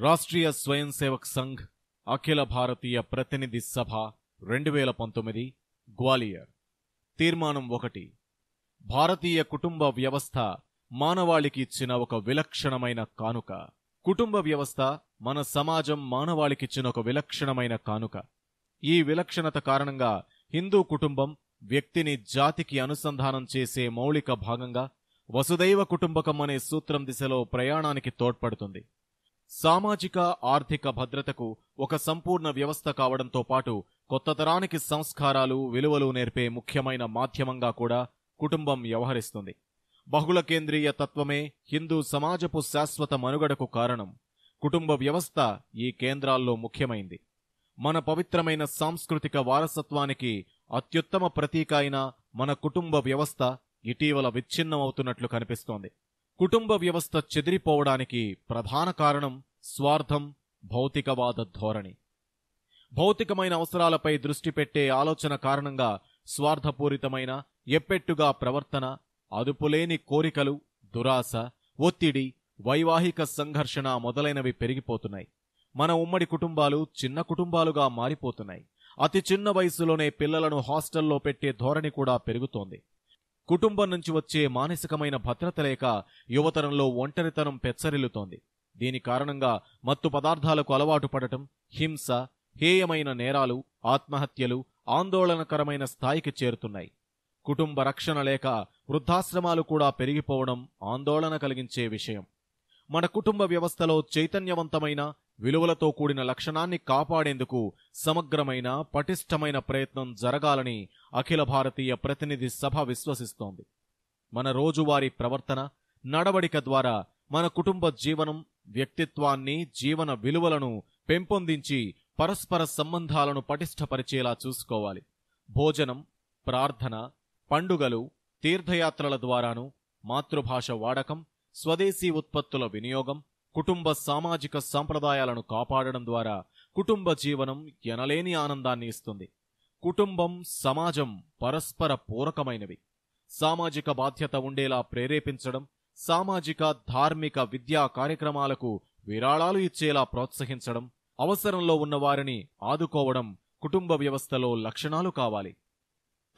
రాష్ట్రీయ స్వయం సేవక్ సంఘ్ అఖిల భారతీయ ప్రతినిధి సభ రెండు వేల పంతొమ్మిది గ్వాలియర్. తీర్మానం ఒకటి. భారతీయ కుటుంబ వ్యవస్థ మానవాళికి ఇచ్చిన ఒక విలక్షణమైన కానుక. కుటుంబ వ్యవస్థ మన సమాజం మానవాళికిచ్చిన ఒక విలక్షణమైన కానుక. ఈ విలక్షణత కారణంగా హిందూ కుటుంబం వ్యక్తిని జాతికి అనుసంధానం చేసే మౌలిక భాగంగా వసుదైవ కుటుంబకం అనే సూత్రం దిశలో ప్రయాణానికి తోడ్పడుతుంది. సామాజిక ఆర్థిక భద్రతకు ఒక సంపూర్ణ వ్యవస్థ కావడంతో పాటు కొత్త తరానికి సంస్కారాలు విలువలు నేర్పే ముఖ్యమైన మాధ్యమంగా కూడా కుటుంబం వ్యవహరిస్తుంది. బహుళ కేంద్రీయ తత్వమే హిందూ సమాజపు శాశ్వత మనుగడకు కారణం. కుటుంబ వ్యవస్థ ఈ కేంద్రాల్లో ముఖ్యమైంది. మన పవిత్రమైన సాంస్కృతిక వారసత్వానికి అత్యుత్తమ ప్రతీక అయిన మన కుటుంబ వ్యవస్థ ఇటీవల విచ్ఛిన్నమవుతున్నట్లు కనిపిస్తోంది. కుటుంబ వ్యవస్థ చెదిరిపోవడానికి ప్రధాన కారణం స్వార్థం భౌతికవాద ధోరణి. భౌతికమైన అవసరాలపై దృష్టి పెట్టే ఆలోచన కారణంగా స్వార్థపూరితమైన ఎప్పెట్టుగా ప్రవర్తన అదుపులేని కోరికలు దురాశ ఒత్తిడి వైవాహిక సంఘర్షణ మొదలైనవి పెరిగిపోతున్నాయి. మన ఉమ్మడి కుటుంబాలు చిన్న కుటుంబాలుగా మారిపోతున్నాయి. అతి చిన్న వయసులోనే పిల్లలను హాస్టల్లో పెట్టే ధోరణి కూడా పెరుగుతోంది. కుటుంబం నుంచి వచ్చే మానసికమైన భద్రత లేక యువతరంలో ఒంటరితనం పెచ్చరిల్లుతోంది. దీని కారణంగా మత్తు పదార్థాలకు అలవాటు పడటం హింస హేయమైన నేరాలు ఆత్మహత్యలు ఆందోళనకరమైన స్థాయికి చేరుతున్నాయి. కుటుంబ రక్షణ లేక వృద్ధాశ్రమాలు కూడా పెరిగిపోవడం ఆందోళన కలిగించే విషయం. మన కుటుంబ వ్యవస్థలో చైతన్యవంతమైన విలువలతో కూడిన లక్షణాన్ని కాపాడేందుకు సమగ్రమైన పటిష్టమైన ప్రయత్నం జరగాలని అఖిల భారతీయ ప్రతినిధి సభ విశ్వసిస్తోంది. మన రోజువారీ ప్రవర్తన నడవడిక ద్వారా మన కుటుంబ జీవనం వ్యక్తిత్వాన్ని జీవన విలువలను పెంపొందించి పరస్పర సంబంధాలను పటిష్టపరిచేలా చూసుకోవాలి. భోజనం ప్రార్థన పండుగలు తీర్థయాత్రల ద్వారాను మాతృభాష వాడకం స్వదేశీ ఉత్పత్తుల వినియోగం కుటుంబ సామాజిక సంప్రదాయాలను కాపాడడం ద్వారా కుటుంబ జీవనం ఎనలేని ఆనందాన్ని ఇస్తుంది. కుటుంబం సమాజం పరస్పర పూరకమైనవి. సామాజిక బాధ్యత ఉండేలా ప్రేరేపించడం సామాజిక ధార్మిక విద్యా కార్యక్రమాలకు విరాళాలు ఇచ్చేలా ప్రోత్సహించడం అవసరంలో ఉన్నవారిని ఆదుకోవడం కుటుంబ వ్యవస్థలో లక్షణాలు కావాలి.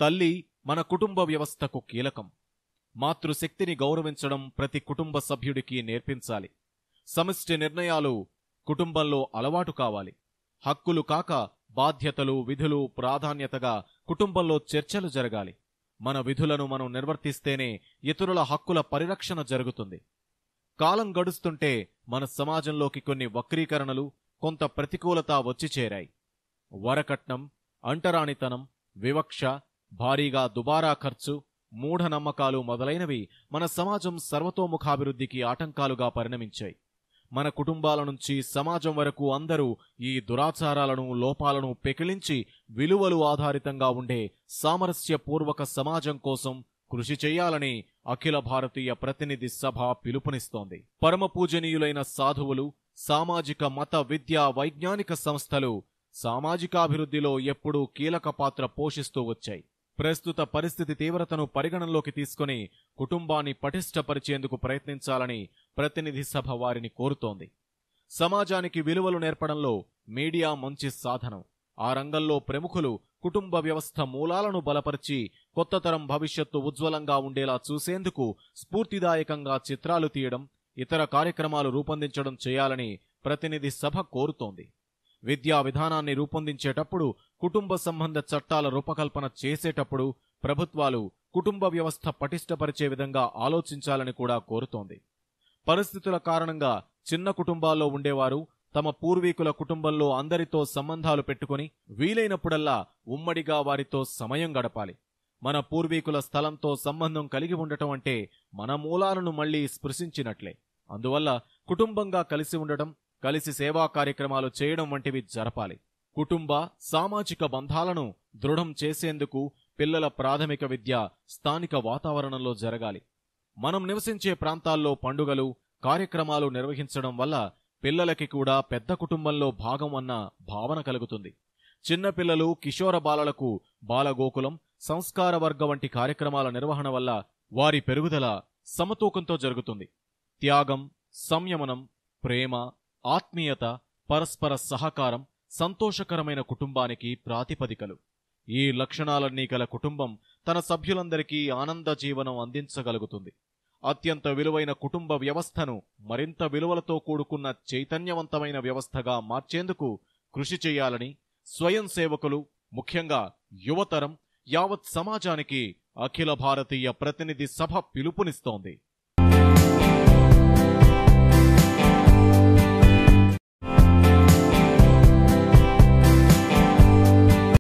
తల్లి మన కుటుంబ వ్యవస్థకు కీలకం. మాతృశక్తిని గౌరవించడం ప్రతి కుటుంబ సభ్యుడికి నేర్పించాలి. సమిష్టి నిర్ణయాలు కుటుంబంలో అలవాటు కావాలి. హక్కులు కాక బాధ్యతలు విధులు ప్రాధాన్యతగా కుటుంబంలో చర్చలు జరగాలి. మన విధులను మనం నిర్వర్తిస్తేనే ఇతరుల హక్కుల పరిరక్షణ జరుగుతుంది. కాలం గడుస్తుంటే మన సమాజంలోకి కొన్ని వక్రీకరణలు కొంత ప్రతికూలత వచ్చి చేరాయి. వరకట్నం అంటరానితనం వివక్ష భారీగా దుబారా ఖర్చు మూఢనమ్మకాలు మొదలైనవి మన సమాజం సర్వతోముఖాభివృద్ధికి ఆటంకాలుగా పరిణమించాయి. మన కుటుంబాల నుంచి సమాజం వరకు అందరూ ఈ దురాచారాలను లోపాలను పెకిలించి విలువలు ఆధారితంగా ఉండే సామరస్యపూర్వక సమాజం కోసం కృషి చేయాలని అఖిల భారతీయ ప్రతినిధి సభ పిలుపునిస్తోంది. పరమ పూజనీయులైన సాధువులు సామాజిక మత విద్యా వైజ్ఞానిక సంస్థలు సామాజికాభివృద్ధిలో ఎప్పుడూ కీలక పాత్ర పోషిస్తూ వచ్చాయి. ప్రస్తుత పరిస్థితి తీవ్రతను పరిగణనలోకి తీసుకుని కుటుంబాన్ని పటిష్టపరిచేందుకు ప్రయత్నించాలని ప్రతినిధి సభ వారిని కోరుతోంది. సమాజానికి విలువలు నేర్పడంలో మీడియా మంచి సాధనం. ఆ రంగంలో ప్రముఖులు కుటుంబ వ్యవస్థ మూలాలను బలపరిచి కొత్త తరం భవిష్యత్తు ఉజ్వలంగా ఉండేలా చూసేందుకు స్ఫూర్తిదాయకంగా చిత్రాలు తీయడం ఇతర కార్యక్రమాలు రూపొందించడం చేయాలని ప్రతినిధి సభ కోరుతోంది. విద్యా విధానాన్ని రూపొందించేటప్పుడు కుటుంబ సంబంధ చట్టాల రూపకల్పన చేసేటప్పుడు ప్రభుత్వాలు కుటుంబ వ్యవస్థ పటిష్టపరిచే విధంగా ఆలోచించాలని కూడా కోరుతోంది. పరిస్థితుల కారణంగా చిన్న కుటుంబాల్లో ఉండేవారు తమ పూర్వీకుల కుటుంబంలో అందరితో సంబంధాలు పెట్టుకుని వీలైనప్పుడల్లా ఉమ్మడిగా వారితో సమయం గడపాలి. మన పూర్వీకుల స్థలంతో సంబంధం కలిగి ఉండటం అంటే మన మూలాలను మళ్ళీ స్పృశించినట్లే. అందువల్ల కుటుంబంగా కలిసి ఉండటం కలిసి సేవా కార్యక్రమాలు చేయడం వంటివి జరపాలి. కుటుంబ సామాజిక బంధాలను దృఢం చేసేందుకు పిల్లల ప్రాథమిక విద్య స్థానిక వాతావరణంలో జరగాలి. మనం నివసించే ప్రాంతాల్లో పండుగలు కార్యక్రమాలు నిర్వహించడం వల్ల పిల్లలకి కూడా పెద్ద కుటుంబంలో భాగం అన్న భావన కలుగుతుంది. చిన్నపిల్లలు కిషోర బాలలకు బాలగోకులం సంస్కార వర్గ వంటి కార్యక్రమాల నిర్వహణ వల్ల వారి పెరుగుదల సమతూకంతో జరుగుతుంది. త్యాగం సంయమనం ప్రేమ ఆత్మీయత పరస్పర సహకారం సంతోషకరమైన కుటుంబానికి ప్రాతిపదికలు. ఈ లక్షణాలన్నీ గల కుటుంబం తన సభ్యులందరికీ ఆనంద జీవనం అందించగలుగుతుంది. అత్యంత విలువైన కుటుంబ వ్యవస్థను మరింత విలువలతో కూడుకున్న చైతన్యవంతమైన వ్యవస్థగా మార్చేందుకు కృషి చేయాలని స్వయం సేవకులు ముఖ్యంగా యువతరం యావత్ సమాజానికి అఖిల భారతీయ ప్రతినిధి సభ పిలుపునిస్తోంది.